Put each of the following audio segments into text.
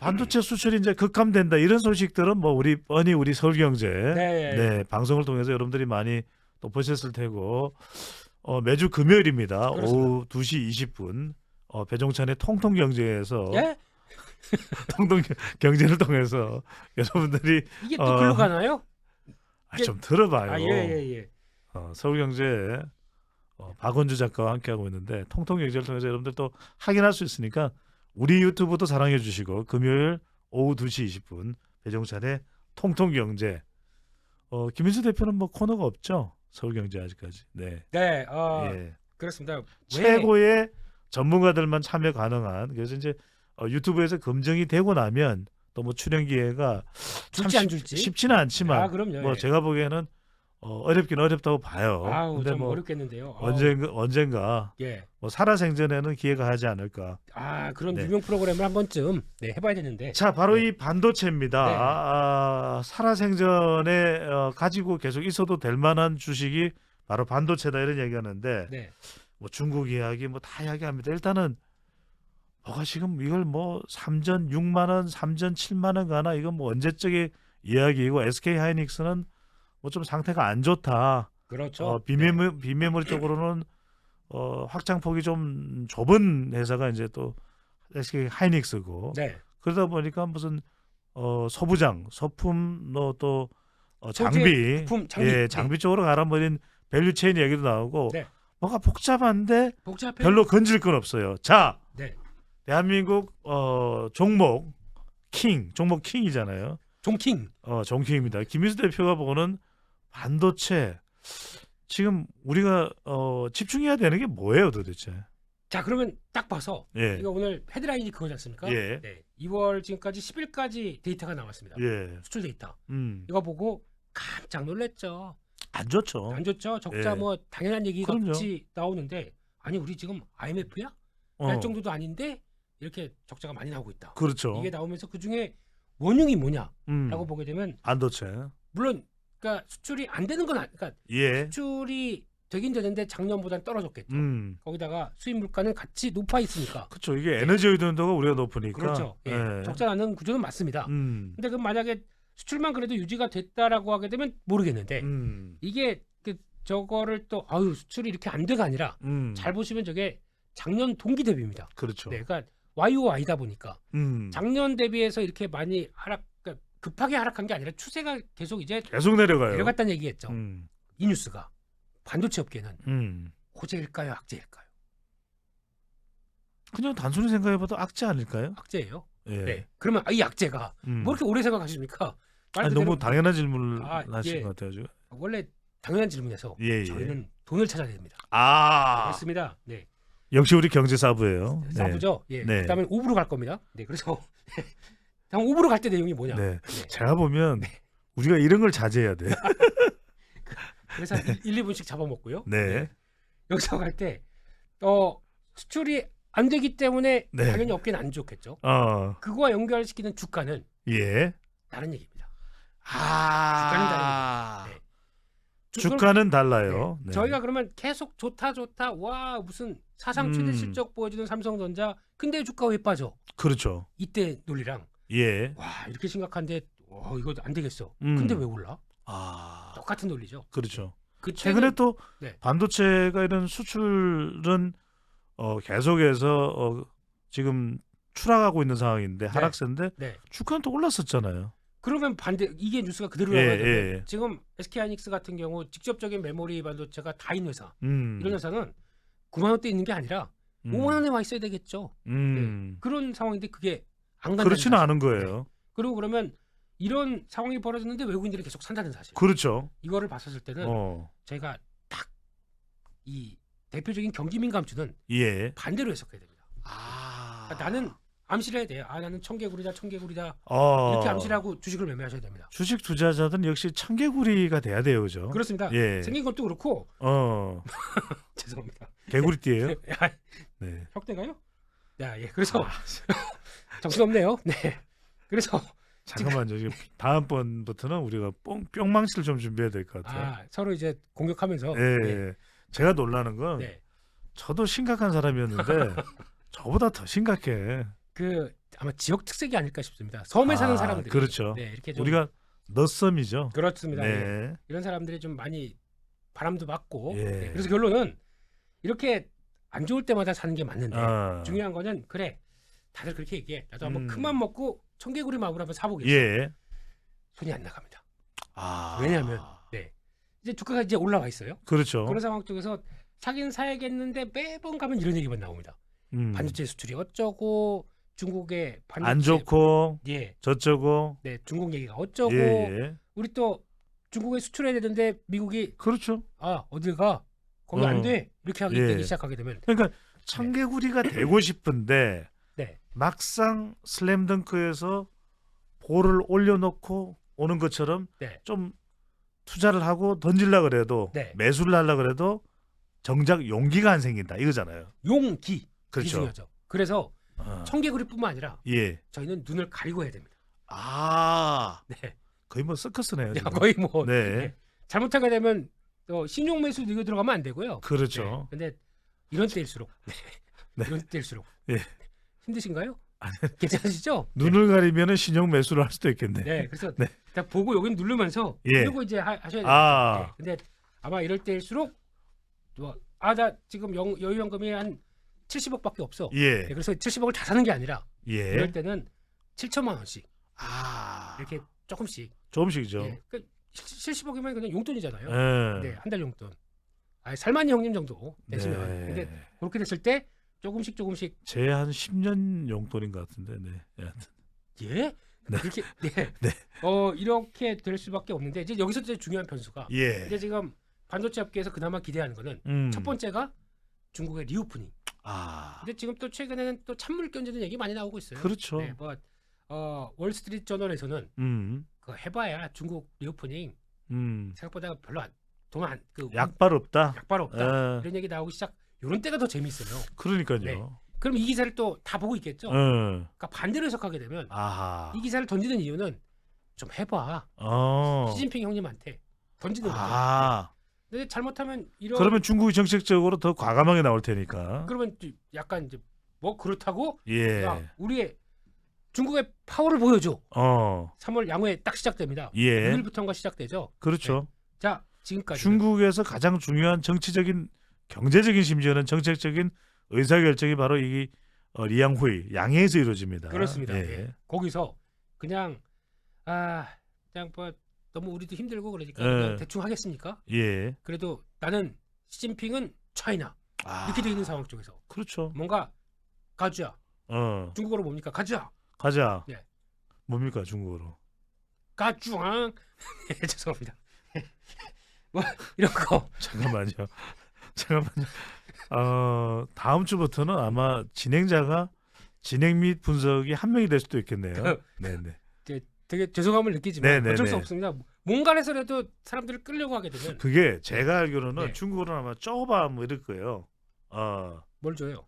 반도체 수출이 이제 급감된다 이런 소식들은 뭐 우리 뻔히 우리 서울경제 네. 네, 방송을 통해서 여러분들이 많이 또 보셨을 테고 어, 매주 금요일입니다. 그렇습니다. 오후 2시 20분 어, 배종찬의 통통 경제에서 예? 통통 경제를 통해서 여러분들이 이게 또 어. 글로 가나요? 아, 좀 들어봐요. 아, 예, 예, 예. 어, 서울경제 어, 박원주 작가와 함께하고 있는데 통통 경제를 통해서 여러분들 또 확인할 수 있으니까 우리 유튜브도 사랑해 주시고 금요일 오후 2시 20분 배종찬의 통통 경제 어, 김인수 대표는 뭐 코너가 없죠 서울 경제 아직까지 네 네, 어, 예. 그렇습니다. 왜- 최고의 전문가들만 참여 가능한 그래서 이제 어, 유튜브에서 검증이 되고 나면 또 뭐 출연 기회가 참 줄지 안 쉽- 줄지? 쉽지는 않지만 아, 그럼요. 뭐 예. 제가 보기에는 어, 어렵긴 어렵다고 봐요. 아우, 근데 좀 뭐 어렵겠는데요. 어, 언젠가 언젠가 예. 뭐 살아생전에는 기회가 하지 않을까. 아, 그런 네. 유명 프로그램을 한 번쯤 네, 해봐야 되는데. 자, 바로 네. 이 반도체입니다. 네. 아, 살아생전에 어, 가지고 계속 있어도 될 만한 주식이 바로 반도체다 이런 얘기하는데 네. 뭐 중국 이야기 뭐 다 이야기합니다. 일단은 뭐가 지금 이걸 뭐 3전 6만 원, 3전 7만 원 가나 이건 뭐 언제적의 이야기이고 SK 하이닉스는 뭐 좀 상태가 안 좋다. 그렇죠. 어, 비메모 비메모리 쪽으로는 어, 확장폭이 좀 좁은 회사가 이제 또 하이닉스고 네. 그러다 보니까 무슨 어, 소부장, 소품 뭐또 어, 소재, 장비, 부품, 장비. 예, 네. 장비 쪽으로 가라버린 밸류체인 얘기도 나오고 네. 뭐가 복잡한데 복잡해. 별로 건질 건 없어요. 자, 네. 대한민국 어, 종목 킹, 종목 킹이잖아요. 종킹. 어, 종킹입니다. 김희수 대표가 보는 반도체 지금 우리가 어, 집중해야 되는 게 뭐예요, 도대체? 자, 그러면 딱 봐서 예, 이거 오늘 헤드라인이 그거지 않습니까? 예. 네. 2월 지금까지 10일까지 데이터가 나왔습니다. 예, 수출 데이터. 음, 이거 보고 깜짝 놀랐죠. 안 좋죠. 안 좋죠. 적자 예. 뭐 당연한 얘기가 그럼요. 같이 나오는데 아니 우리 지금 IMF야? 어, 할 정도도 아닌데 이렇게 적자가 많이 나오고 있다. 그렇죠. 이게 나오면서 그 중에 원흉이 뭐냐라고 음, 보게 되면 반도체. 물론 그러니까 수출이 안 되는 건 아니, 그러니까 예, 수출이 되긴 되는데 작년보다는 떨어졌겠죠. 음, 거기다가 수입 물가는 같이 높아 있으니까 그렇죠. 이게 에너지 의존도가 우리가 높으니까. 그렇죠. 예. 예. 적자 나는 구조는 맞습니다. 음, 근데 그 만약에 수출만 그래도 유지가 됐다라고 하게 되면 모르겠는데 음, 이게 그 저거를 또 아유 수출이 이렇게 안 돼가 아니라 음, 잘 보시면 저게 작년 동기 대비입니다. 그렇죠. 네, 그러니까 YOY다 보니까 음, 작년 대비해서 이렇게 많이 하락 급하게 하락한 게 아니라 추세가 계속 이제 계속 내려가요. 내려갔다는 얘기겠죠. 음, 이 뉴스가 반도체 업계는 음. 호재일까요, 악재일까요? 그냥 단순히 생각해봐도 악재 아닐까요? 악재예요. 예. 네. 그러면 이 악재가 음. 뭐 이렇게 오래 생각하십니까? 말 아니, 너무 당연한 질문을 아, 하신 예. 것 같아요 지금. 원래 당연한 질문에서 예, 예. 저희는 돈을 찾아야 됩니다. 아, 그렇습니다. 네. 역시 우리 경제 사부예요. 네. 사부죠. 예. 네. 그다음에 5부로 갈 겁니다. 네. 그래서 다음 5부로 갈 때 내용이 뭐냐? 네. 네. 제가 보면 우리가 이런 걸 자제해야 돼. 그래서 한 1, 2분씩 잡아먹고요. 네. 여기서 갈 때 어, 수출이 안 되기 때문에 네. 당연히 업계는 안 좋겠죠. 어, 그거와 연결시키는 주가는 예. 다른 얘기입니다. 아, 네. 주- 그럼- 주가는 달라요. 네. 저희가 그러면 계속 좋다 좋다 와 무슨 사상 최대 음. 실적 보여주는 삼성전자 근데 주가 왜 빠져? 그렇죠. 이때 논리랑 예. 와 이렇게 심각한데 와 이거 안 되겠어. 음. 근데 왜 올라? 아, 똑같은 논리죠. 그렇죠. 그 최근에 또 네. 반도체가 이런 수출은 어, 계속해서 어, 지금 추락하고 있는 상황인데 하락세인데 네. 주가는 또 올랐었잖아요. 그러면 반대 이게 뉴스가 그대로 예, 나와야 되는데 예. 지금 SK 하이닉스 같은 경우 직접적인 메모리 반도체가 다 있는 회사 음. 이런 회사는 9만 원대 있는 게 아니라 음. 5만 원에 와 있어야 되겠죠. 음. 그런 상황인데 그게 안 간다는 그렇지는 사실. 않은 거예요. 그리고 그러면 이런 상황이 벌어졌는데 외국인들이 계속 산다는 사실. 그렇죠. 이거를 봤었을 때는 어. 저희가 딱 이 대표적인 경기 민감주는 예. 반대로 해석해야 됩니다. 아. 그러니까 나는 암시를 해야 돼요. 아 나는 청개구리다 청개구리다 어. 이렇게 암시를 하고 주식을 매매하셔야 됩니다. 주식 투자자들은 역시 청개구리가 돼야 돼요, 그죠? 그렇습니다. 예. 생긴 것도 그렇고 어. 죄송합니다. 개구리띠예요. 아, 네. 혁대가요? 야, 예. 그래서 아, 정신없네요. 네. 그래서 잠깐만요. 이게 다음번부터는 우리가 뽕 뿅망치를 좀 준비해야 될 것 같아요. 아, 서로 이제 공격하면서 예. 네. 제가 놀라는 건 네. 저도 심각한 사람이었는데 저보다 더 심각해. 그 아마 지역 특색이 아닐까 싶습니다. 섬에 사는 아, 사람들이 그렇죠. 네, 이렇게 좀 우리가 너썸이죠. 그렇습니다. 예. 네. 이런 사람들이 좀 많이 바람도 맞고 예. 네, 그래서 결론은 이렇게 안 좋을 때마다 사는 게 맞는데 아. 네. 중요한 거는 그래 다들 그렇게 얘기해 나도 한번 음. 큰맘 먹고 청개구리 마구를 한번 사보겠어 예. 손이 안 나갑니다 아. 왜냐하면 네 이제 주가가 이제 올라와 있어요 그렇죠. 그런 상황 쪽에서 사긴 사야겠는데 매번 가면 이런 얘기만 나옵니다 음. 반도체 수출이 어쩌고 중국의 반도체 안 좋고 예, 저쩌고 네 중국 얘기가 어쩌고 예, 예. 우리 또 중국에 수출해야 되는데 미국이 그렇죠. 아 어딜 가 거기 어. 안돼 이렇게 하기 예. 시작하게 되면 그러니까 청개구리가 되고 싶은데 네 막상 슬램덩크에서 볼을 올려놓고 오는 것처럼 네. 좀 투자를 하고 던질라 그래도 네. 매수를 하려 그래도 정작 용기가 안 생긴다 이거잖아요. 용기 이 그렇죠. 중요하죠. 그래서 어. 청개구리뿐만 아니라 예. 저희는 눈을 가리고 해야 됩니다. 아 네, 거의 뭐 서커스네요. 야, 지금. 거의 뭐 네. 네. 잘못하게 되면 또 신용 매수 이거 들어가면 안 되고요. 그렇죠. 네, 근데 이런 때일수록 네. 네. 이런 때일수록 예. 힘드신가요? 괜찮으시죠? 눈을 가리면은 신용 매수를 할 수도 있겠네. 네, 그래서 네. 딱 보고 여기 누르면서 예. 누르고 이제 하, 하셔야 돼요. 아. 네, 근데 아마 이럴 때일수록 아나 지금 영, 여유 현금이 한 70억밖에 없어. 예. 네, 그래서 70억을 다 사는 게 아니라 예. 이럴 때는 7천만 원씩 아. 이렇게 조금씩. 조금씩이죠. 예, 그 70억이면 그냥 용돈이잖아요. 예. 네, 한 달 용돈. 아, 살만이 형님 정도 되시면. 네. 근데 그렇게 됐을 때 조금씩 조금씩 제 한 10년 용돈인 것 같은데. 네. 예. 예? 네. 그렇게 네. 네. 어, 이렇게 될 수밖에 없는데 이제 여기서 이제 중요한 변수가 예. 이제 지금 반도체 업계에서 그나마 기대하는 거는 음. 첫 번째가 중국의 리오프닝. 아. 근데 지금 또 최근에는 또 찬물 견제는 얘기 많이 나오고 있어요. 그렇죠. 네, 뭐 어, 월스트리트 저널에서는 음. 그 해봐야 중국 리오프닝 음. 생각보다 별로 안 돈안 그 약발 없다. 약발 없다. 예. 이런 얘기 나오기 시작. 이런 때가 더 재밌어요. 그러니까요. 네. 그럼 이 기사를 또 다 보고 있겠죠. 예. 그러니까 반대로 해석하게 되면 아하. 이 기사를 던지는 이유는 좀 해봐. 어. 시진핑 형님한테 던지는 거죠. 아. 근데 잘못하면 이런 그러면 중국이 정책적으로 더 과감하게 나올 테니까. 그러면 좀 약간 이제 뭐 그렇다고 예. 야 우리의 중국의 파워를 보여줘. 어. 3월 양회 딱 시작됩니다. 예. 6일부터인가 시작되죠. 그렇죠. 자 지금까지 중국에서 가장 중요한 정치적인 경제적인 심지어는 정책적인 의사결정이 바로 이 어, 리양후이 양해에서 이루어집니다. 그렇습니다. 예. 예. 거기서 그냥 아 그냥 뭐 너무 우리도 힘들고 그러니까 예. 그냥 대충 하겠습니까? 예. 그래도 나는 시진핑은 차이나 아, 이렇게 돼 있는 상황 쪽에서 그렇죠. 뭔가 가주야 어. 중국어로 뭡니까 가주야 가자. 예. 뭡니까 중국어로? 가주앙 예, 죄송합니다. 뭐 이런 거 잠깐만요. 잠깐만요. 어, 다음 주부터는 아마 진행자가 진행 및 분석이 한 명이 될 수도 있겠네요. 네, 네. 되게 죄송함을 느끼지만 네, 네, 어쩔 수 네. 없습니다. 뭔가를 해서라도 사람들을 끌려고 하게 되면 그게 제가 알기로는 네. 중국어로는 아마 쪼바 뭐 이럴 거예요. 어. 뭘 줘요?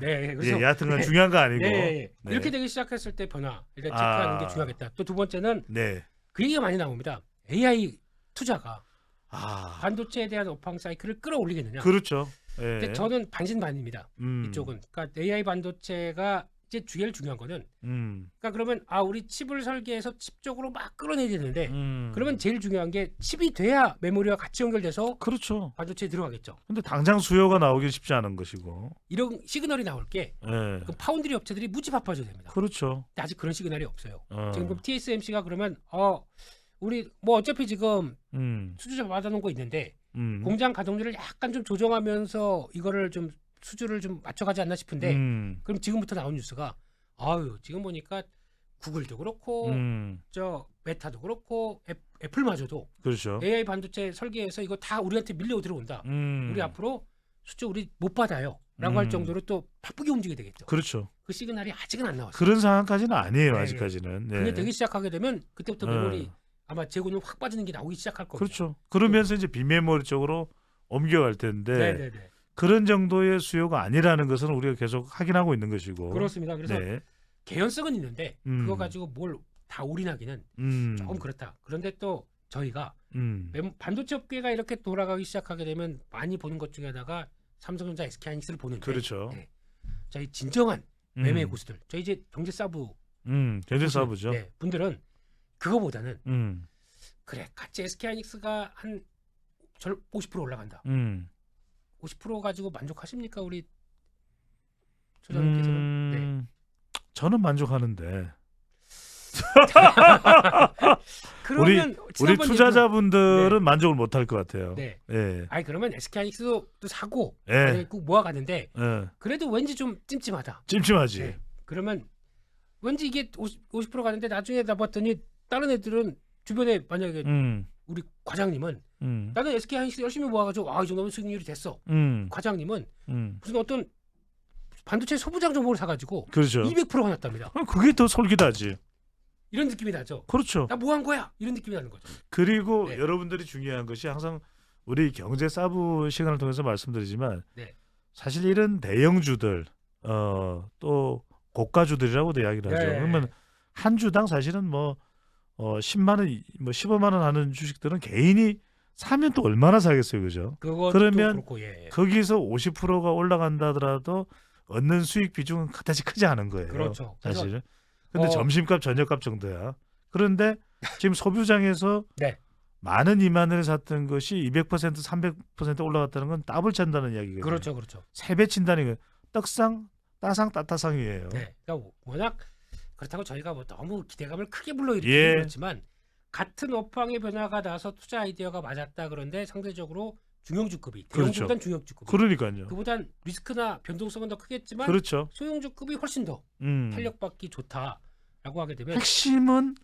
네, 그래서 예, 여하튼간 네. 중요한 거 아니고. 예, 예, 예. 네. 이렇게 되기 시작했을 때 변화 일단 아. 체크하는 게 중요하겠다. 또 두 번째는 네. 그 얘기가 많이 나옵니다. AI 투자가 아. 반도체에 대한 업황 사이클을 끌어올리겠느냐. 그렇죠. 예. 근데 저는 반신반입니다. 음. 이쪽은 그러니까 AI 반도체가 이제 제일 중요한 거는 음. 그러니까 그러면 아 우리 칩을 설계해서 칩 쪽으로 막 끌어내야 되는데 음. 그러면 제일 중요한 게 칩이 돼야 메모리와 같이 연결돼서 그렇죠. 반도체에 들어가겠죠. 근데 당장 수요가 나오기 쉽지 않은 것이고. 이런 시그널이 나올 게 예. 그 파운드리 업체들이 무지 바빠져야 됩니다. 그렇죠. 아직 그런 시그널이 없어요. 어. 지금 TSMC가 그러면 어 우리 뭐 어차피 지금 음. 수주자 받아놓은 거 있는데 음. 공장 가동률을 약간 좀 조정하면서 이거를 좀 수주를 좀 맞춰가지 않나 싶은데 음. 그럼 지금부터 나온 뉴스가 아유 지금 보니까 구글도 그렇고 음. 저 메타도 그렇고 애, 애플마저도 그렇죠. AI 반도체 설계해서 이거 다 우리한테 밀려 들어온다. 음. 우리 앞으로 수주 우리 못 받아요. 라고 음. 할 정도로 또 바쁘게 움직이게 되겠죠. 그렇죠. 그 시그널이 아직은 안 나왔어요. 그런 상황까지는 아니에요. 네, 아직까지는. 네. 그게 되기 시작하게 되면 그때부터 네. 메모리 아마 재고는 확 빠지는 게 나오기 시작할 겁니다. 그렇죠. 그러면서 이제 비메모리 쪽으로 옮겨갈 텐데 네네네. 그런 정도의 수요가 아니라는 것은 우리가 계속 확인하고 있는 것이고. 그렇습니다. 그래서 네. 개연성은 있는데 음. 그거 가지고 뭘 다 올인하기는 음. 조금 그렇다. 그런데 또 저희가 음. 멤- 반도체 업계가 이렇게 돌아가기 시작하게 되면 많이 보는 것 중에 하나가 삼성전자 SK하이닉스를 보는데 그렇죠. 네. 저희 진정한 매매 음. 고수들. 저 이제 경제 사부 음, 경제 사부죠. 네, 분들은 그거보다는 음, 그래 같이 SK하이닉스가 한 절 50% 올라간다. 음. 50% 가지고 만족하십니까 우리 소장님께서는? 네. 음, 저는 만족하는데 그러면 우리 지난번 투자자분들은 네. 만족을 못할 것 같아요. 네. 예, 아니 그러면 SK하이닉스도 또 사고 예, 만약에 꼭 모아가는데 예. 그래도 왠지 좀 찜찜하다. 찜찜하지. 네. 그러면 왠지 이게 50, 50% 가는데 나중에 나 봤더니 다른 애들은 주변에 만약에 음, 우리 과장님은 음, 나는 SK 하이닉스 열심히 모아가지고 아 이 정도면 수익률이 됐어. 음, 과장님은 음. 무슨 어떤 반도체 소부장 정보를 사가지고 그렇죠. 200%가 났답니다. 그럼 그게 더 솔깃하지. 이런 느낌이 나죠. 그렇죠. 나 뭐 한 거야? 이런 느낌이 나는 거죠. 그리고 네. 여러분들이 중요한 것이 항상 우리 경제 사부 시간을 통해서 말씀드리지만 네. 사실 이런 대형주들 어, 또 고가주들이라고도 이야기를 하죠. 네. 그러면 한 주당 사실은 뭐 어, 10만 원, 뭐 15만 원 하는 주식들은 개인이 사면 또 얼마나 사겠어요, 그죠? 그러면 그렇고 예. 거기서 50%가 올라간다 하더라도 얻는 수익 비중은 그다지 크지 않은 거예요. 그렇죠. 그래서 사실. 근데 어, 점심값, 저녁값 정도야. 그런데 지금 소비장에서 네. 많은 2만 원에 샀던 것이 200% 300% 올라갔다는 건 더블 찬다는 이야기거든요. 그렇죠, 그렇죠. 세배 친다는 거. 떡상, 따상, 따따상이에요. 네, 그러니까 워낙 그렇다고 저희가 뭐 너무 기대감을 크게 불러일으키는 예. 그렇지만 같은 업황의 변화가 나서 투자 아이디어가 맞았다 그런데 상대적으로 중형주급이 그렇죠. 대형주보단 중형주급이 그러니까요. 그보단 리스크나 변동성은 더 크겠지만 그렇죠. 소형주급이 훨씬 더 음. 탄력받기 좋다라고 하게 되면 핵심은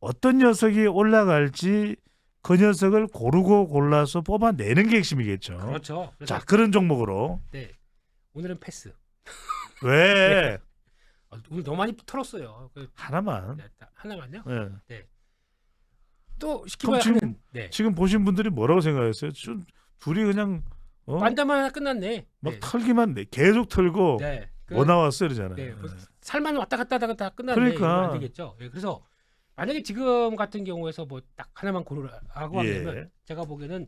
어떤 녀석이 올라갈지 그 녀석을 고르고 골라서 뽑아내는 게 핵심이겠죠. 그렇죠. 자, 그런 종목으로 네 오늘은 패스. 왜 어, 오늘 너무 많이 털었어요. 그, 하나만. 네, 하나만요. 예. 또 시키 그럼 말 지금 하는 네. 지금 보신 분들이 뭐라고 생각했어요? 좀 둘이 그냥 어? 만담만 하나 끝났네. 막 네. 털기만 내 계속 털고 네. 그- 뭐 나왔어 이러잖아요. 네, 예. 뭐 살만 왔다 갔다 하다가 다 끝났네. 그러니까. 안 되겠죠. 예, 그래서 만약에 지금 같은 경우에서 뭐 딱 하나만 고르라고 예. 되면 제가 보기에는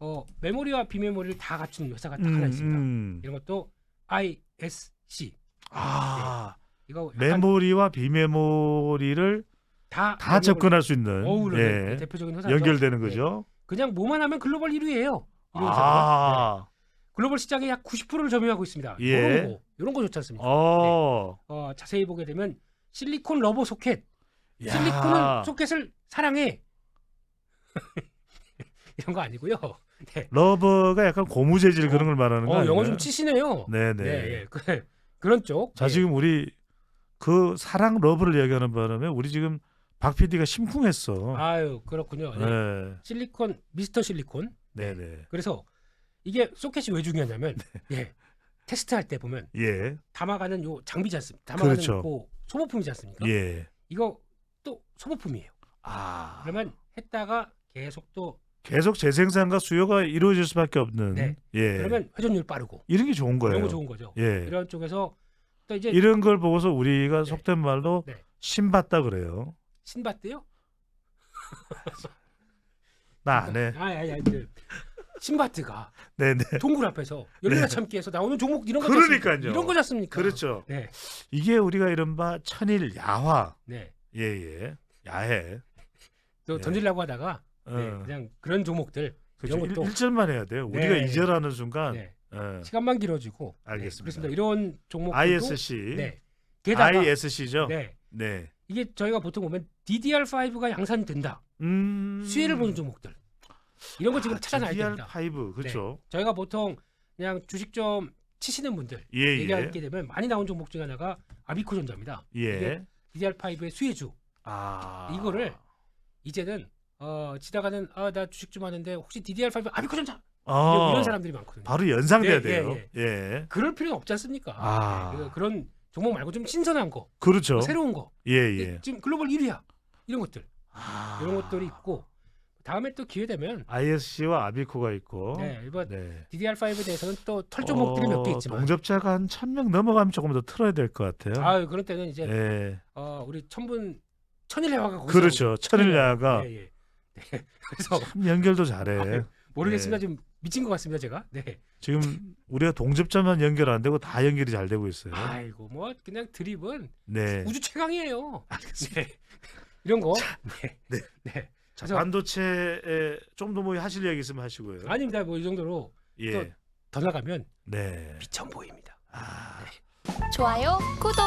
어, 메모리와 비메모리를 다 갖춘 회사가 딱 음, 하나 있습니다. 음. 이런 것도 ISC. 아 이거 메모리와 비메모리를 다, 다 접근할 수 있는 어우르는 예. 대표적인 회사죠. 연결되는 네. 거죠. 그냥 뭐만 하면 글로벌 1위예요. 이런 회사가. 네. 아, 글로벌 시장의 약 90%를 점유하고 있습니다. 예. 이런 거, 이런 거 좋지 않습니까? 어, 어, 자세히 보게 되면 실리콘 러버 소켓, 야. 실리콘은 소켓을 사랑해. 이런 거 아니고요. 네. 러버가 약간 고무 재질 어, 그런 걸 말하는 거 어? 영어 좀 치시네요. 네네. 네, 예. 그, 그런 쪽. 자 예. 지금 우리 그 사랑 러브를 얘기하는 바람에 우리 지금 박 PD가 심쿵했어. 아유 그렇군요. 네. 네. 실리콘 미스터 실리콘. 네네. 그래서 이게 소켓이 왜 중요하냐면 네. 예. 테스트할 때 보면 예. 담아가는 요 장비지 않습니까? 담아가는 그렇죠. 그 소모품이지 않습니까? 예. 이거 또 소모품이에요. 아. 그러면 했다가 계속 또 계속 재생산과 수요가 이루어질 수밖에 없는. 네. 예. 그러면 회전율 빠르고 이런 게 좋은 거예요. 거 좋은 거죠. 예. 이런 쪽에서 또 이제 이런 걸 보고서 우리가 네. 속된 말로 네. 신봤다 그래요. 신봤대요? 나 안 해. 아야야 그 신바트가 네네. 동굴 앞에서 열리나 참기에서 나오는 종목 이런 거 그러니까요. 이런 거지 않습니까? 그렇죠. 네, 이게 우리가 이른바 천일 야화. 네. 예예. 야해. 또 네. 던지려고 하다가 네, 어. 그냥 그런 종목들 그렇죠. 이런 것도 일, 절만 해야 돼요. 우리가 네. 이절하는 순간. 네, 예. 시간만 길어지고 알겠습니다. 네, 그렇습니다. 이런 종목들도 ISC. 네. 게다가 ISC죠. 네. 네. 이게 저희가 보통 보면 DDR5가 양산된다. 음. 수혜를 보는 종목들. 이런 거 지금 아, 찾아놔야 됩니다. DDR5 그렇죠. 저희가 보통 그냥 주식 좀 치시는 분들 예, 예. 얘기하게 되면 많이 나온 종목 중에 하나가 아비코 전자입니다. 예. 이게 DDR5의 수혜주. 아. 이거를 이제는 어 지다가는 아 나 주식 좀 하는데 혹시 DDR5 아비코 전자 어, 이런 사람들이 많거든요. 바로 연상돼야 예, 예, 돼요. 예. 예. 그럴 필요는 없지 않습니까? 아. 네, 그- 그런 종목 말고 좀 신선한 거, 그렇죠. 새로운 거. 예, 예. 지금 글로벌 1위야. 이런 것들. 아. 이런 것들이 있고 다음에 또 기회 되면 ISC와 아비코가 있고. 네, 이번 네. DDR5에 대해서는 또 털 종목들이 몇개 어, 있지만 동접자가 한 천 명 넘어가면 조금 더 틀어야 될 것 같아요. 아 그런 때는 이제 예. 어, 우리 천분 천일야화가 거기서 그렇죠. 천일야가 예, 예. 네. 그래서 참 연결도 잘해. 모르겠습니다. 네. 지금 미친 것 같습니다 제가. 네. 지금 우리가 동접자만 연결 안 되고 다 연결이 잘 되고 있어요. 아이고 뭐 그냥 드립은 네. 우주 최강이에요. 네. 이런 거. 네. 네. 네. 자, 그래서- 반도체에 좀 더 뭐 하실 얘기 있으면 하시고요. 아닙니다. 뭐 이 정도로 예. 또- 더 나가면 네. 미천 보입니다. 아. 좋아요, 구독.